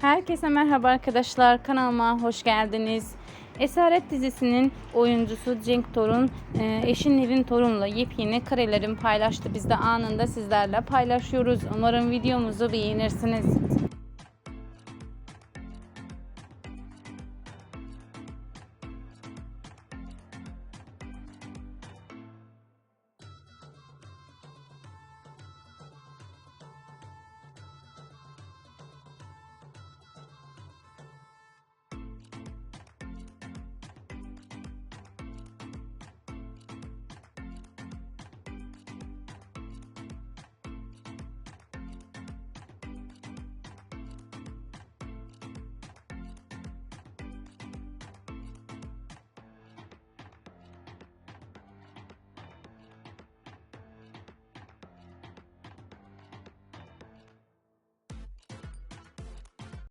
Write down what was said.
Herkese merhaba arkadaşlar. Kanalıma hoş geldiniz. Esaret dizisinin oyuncusu Cenk Torun e, eşi Nevin Torun'la yepyeni karelerin paylaştı. Biz de anında sizlerle paylaşıyoruz. Umarım videomuzu beğenirsiniz.